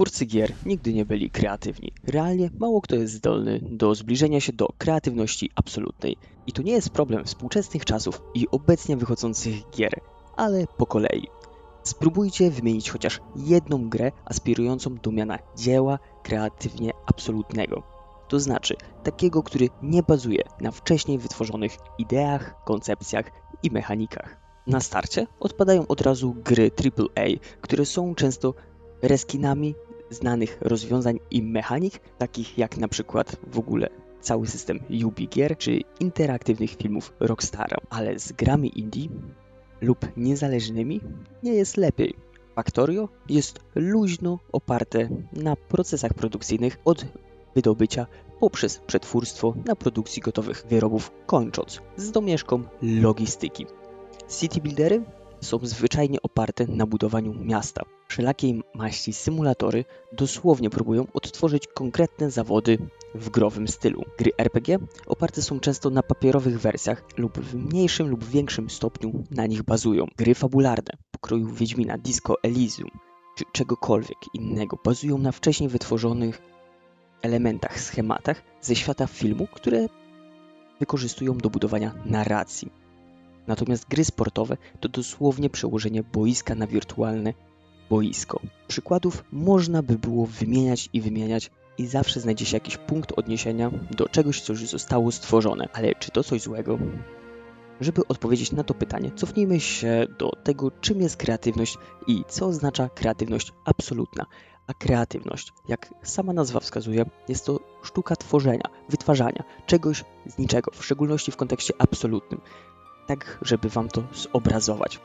Twórcy gier nigdy nie byli kreatywni. Realnie mało kto jest zdolny do zbliżenia się do kreatywności absolutnej. I to nie jest problem współczesnych czasów i obecnie wychodzących gier, ale po kolei. Spróbujcie wymienić chociaż jedną grę aspirującą do miana dzieła kreatywnie absolutnego. To znaczy takiego, który nie bazuje na wcześniej wytworzonych ideach, koncepcjach i mechanikach. Na starcie odpadają od razu gry AAA, które są często reskinami znanych rozwiązań i mechanik, takich jak na przykład w ogóle cały system Ubi Gier czy interaktywnych filmów Rockstara. Ale z grami indie lub niezależnymi nie jest lepiej. Factorio jest luźno oparte na procesach produkcyjnych od wydobycia poprzez przetwórstwo na produkcji gotowych wyrobów, kończąc z domieszką logistyki. City Buildery są zwyczajnie oparte na budowaniu miasta. Wszelakiej maści symulatory dosłownie próbują odtworzyć konkretne zawody w growym stylu. Gry RPG oparte są często na papierowych wersjach lub w mniejszym lub większym stopniu na nich bazują. Gry fabularne pokroju Wiedźmina, Disco Elysium czy czegokolwiek innego bazują na wcześniej wytworzonych elementach, schematach ze świata filmu, które wykorzystują do budowania narracji. Natomiast gry sportowe to dosłownie przełożenie boiska na wirtualne boisko. Przykładów można by było wymieniać i wymieniać i zawsze znajdzie się jakiś punkt odniesienia do czegoś, co już zostało stworzone. Ale czy to coś złego? Żeby odpowiedzieć na to pytanie, cofnijmy się do tego, czym jest kreatywność i co oznacza kreatywność absolutna. A kreatywność, jak sama nazwa wskazuje, jest to sztuka tworzenia, wytwarzania czegoś z niczego, w szczególności w kontekście absolutnym tak żeby Wam to zobrazować.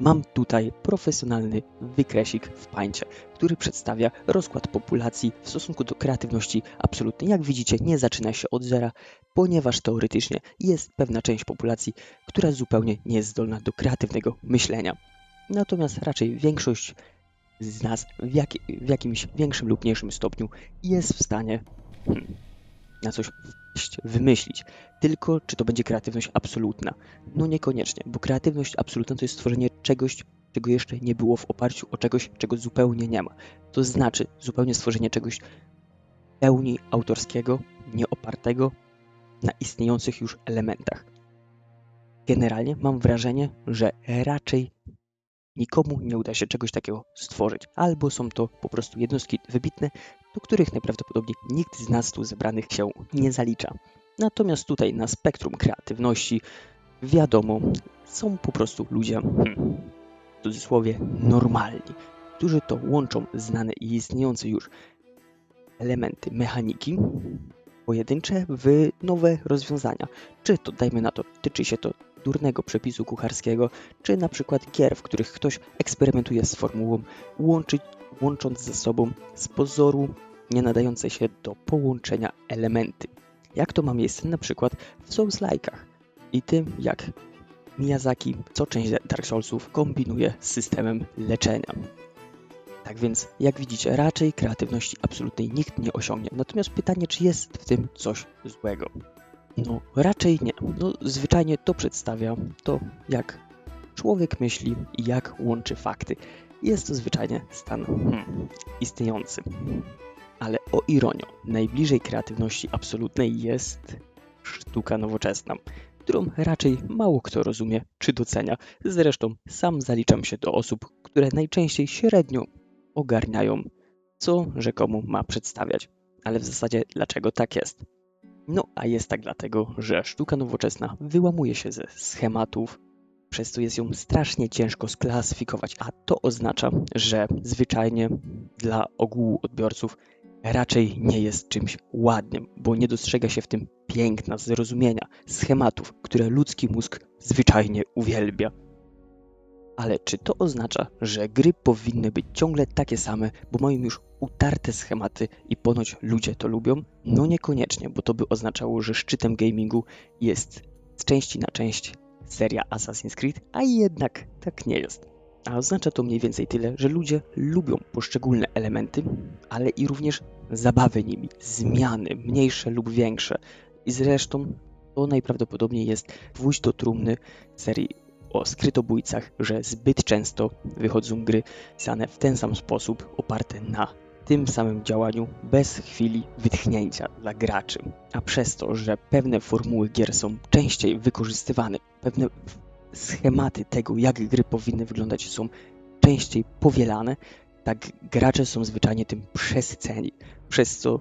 Mam tutaj profesjonalny wykresik w pańcie, który przedstawia rozkład populacji w stosunku do kreatywności absolutnej. Jak widzicie, nie zaczyna się od zera, ponieważ teoretycznie jest pewna część populacji, która zupełnie nie jest zdolna do kreatywnego myślenia. Natomiast raczej większość z nas w, jak, w jakimś większym lub mniejszym stopniu jest w stanie hmm, na coś wymyślić. Tylko czy to będzie kreatywność absolutna? No niekoniecznie, bo kreatywność absolutna to jest stworzenie czegoś, czego jeszcze nie było w oparciu o czegoś, czego zupełnie nie ma. To znaczy zupełnie stworzenie czegoś pełni autorskiego, nieopartego na istniejących już elementach. Generalnie mam wrażenie, że raczej nikomu nie uda się czegoś takiego stworzyć, albo są to po prostu jednostki wybitne, do których najprawdopodobniej nikt z nas tu zebranych się nie zalicza. Natomiast tutaj na spektrum kreatywności, wiadomo, są po prostu ludzie, hmm, w cudzysłowie, normalni, którzy to łączą znane i istniejące już elementy mechaniki pojedyncze w nowe rozwiązania. Czy to, dajmy na to, tyczy się to durnego przepisu kucharskiego, czy na przykład gier, w których ktoś eksperymentuje z formułą, łączyć, łącząc ze sobą z pozoru nie nadające się do połączenia elementy. Jak to ma miejsce na przykład w Souls-like'ach i tym, jak Miyazaki co część Dark Soulsów kombinuje z systemem leczenia. Tak więc, jak widzicie, raczej kreatywności absolutnej nikt nie osiągnie. Natomiast pytanie, czy jest w tym coś złego? No, raczej nie. No, zwyczajnie to przedstawia to, jak człowiek myśli jak łączy fakty. Jest to zwyczajnie stan hmm, istniejący. Ale o ironio, najbliżej kreatywności absolutnej jest sztuka nowoczesna, którą raczej mało kto rozumie czy docenia. Zresztą sam zaliczam się do osób, które najczęściej średnio ogarniają, co rzekomo ma przedstawiać. Ale w zasadzie dlaczego tak jest? No, a jest tak dlatego, że sztuka nowoczesna wyłamuje się ze schematów, przez co jest ją strasznie ciężko sklasyfikować, a to oznacza, że zwyczajnie dla ogółu odbiorców raczej nie jest czymś ładnym, bo nie dostrzega się w tym piękna, zrozumienia, schematów, które ludzki mózg zwyczajnie uwielbia. Ale czy to oznacza, że gry powinny być ciągle takie same, bo mają już utarte schematy i ponoć ludzie to lubią? No niekoniecznie, bo to by oznaczało, że szczytem gamingu jest z części na część seria Assassin's Creed, a jednak tak nie jest. A oznacza to mniej więcej tyle, że ludzie lubią poszczególne elementy, ale i również zabawy nimi, zmiany, mniejsze lub większe. I zresztą to najprawdopodobniej jest gwóźdź do trumny serii o skrytobójcach, że zbyt często wychodzą gry pisane w ten sam sposób, oparte na tym samym działaniu, bez chwili wytchnięcia dla graczy. A przez to, że pewne formuły gier są częściej wykorzystywane, pewne schematy tego, jak gry powinny wyglądać, są częściej powielane, tak gracze są zwyczajnie tym przesyceni, przez co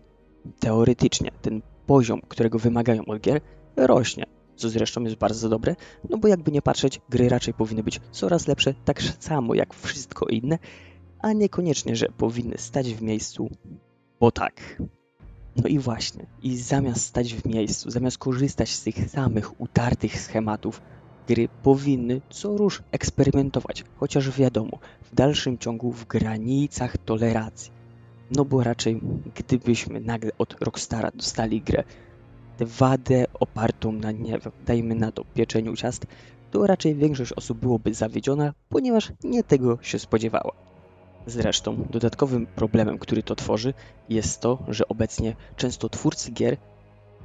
teoretycznie ten poziom, którego wymagają od gier, rośnie. Co zresztą jest bardzo dobre, no bo jakby nie patrzeć, gry raczej powinny być coraz lepsze, tak samo jak wszystko inne, a niekoniecznie, że powinny stać w miejscu, bo tak. No i właśnie, i zamiast stać w miejscu, zamiast korzystać z tych samych utartych schematów, gry powinny co rusz eksperymentować, chociaż wiadomo, w dalszym ciągu w granicach toleracji. No bo raczej, gdybyśmy nagle od Rockstara dostali grę 2D opartą na, nie dajmy na to pieczeniu ciast, to raczej większość osób byłoby zawiedziona, ponieważ nie tego się spodziewała. Zresztą dodatkowym problemem, który to tworzy, jest to, że obecnie często twórcy gier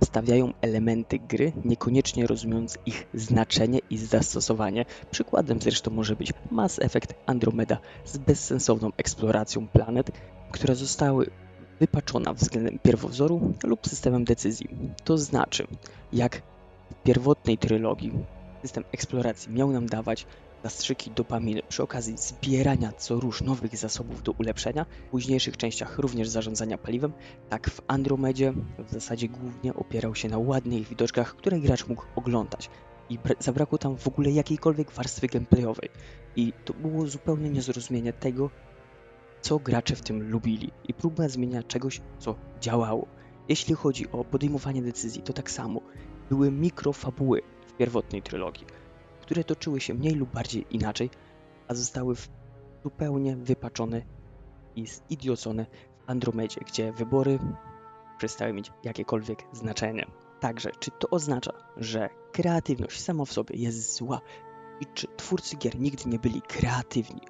stawiają elementy gry, niekoniecznie rozumiejąc ich znaczenie i zastosowanie. Przykładem zresztą może być Mass Effect Andromeda z bezsensowną eksploracją planet, które zostały wypaczona względem pierwowzoru lub systemem decyzji. To znaczy, jak w pierwotnej trylogii system eksploracji miał nam dawać zastrzyki dopaminy przy okazji zbierania co róż nowych zasobów do ulepszenia, w późniejszych częściach również zarządzania paliwem, tak w Andromedzie w zasadzie głównie opierał się na ładnych widoczkach, które gracz mógł oglądać i zabrakło tam w ogóle jakiejkolwiek warstwy gameplayowej i to było zupełnie niezrozumienie tego, co gracze w tym lubili i próba zmienia czegoś, co działało. Jeśli chodzi o podejmowanie decyzji, to tak samo. Były mikrofabuły w pierwotnej trylogii, które toczyły się mniej lub bardziej inaczej, a zostały zupełnie wypaczone i zidiocone w Andromedzie, gdzie wybory przestały mieć jakiekolwiek znaczenie. Także, czy to oznacza, że kreatywność sama w sobie jest zła i czy twórcy gier nigdy nie byli kreatywni?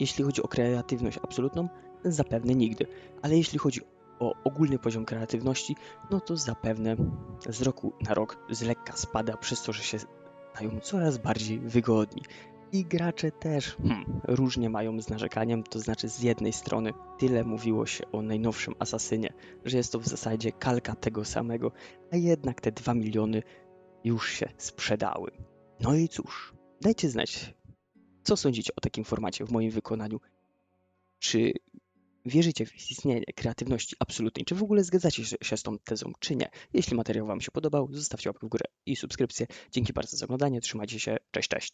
Jeśli chodzi o kreatywność absolutną, zapewne nigdy, ale jeśli chodzi o ogólny poziom kreatywności, no to zapewne z roku na rok z lekka spada przez to, że się stają coraz bardziej wygodni. I gracze też hmm, różnie mają z narzekaniem, to znaczy z jednej strony tyle mówiło się o najnowszym Asasynie, że jest to w zasadzie kalka tego samego, a jednak te 2 miliony już się sprzedały. No i cóż, dajcie znać, co sądzicie o takim formacie w moim wykonaniu? Czy wierzycie w istnienie kreatywności absolutnej? Czy w ogóle zgadzacie się z tą tezą, czy nie? Jeśli materiał Wam się podobał, zostawcie łapkę w górę i subskrypcję. Dzięki bardzo za oglądanie, trzymajcie się, cześć, cześć.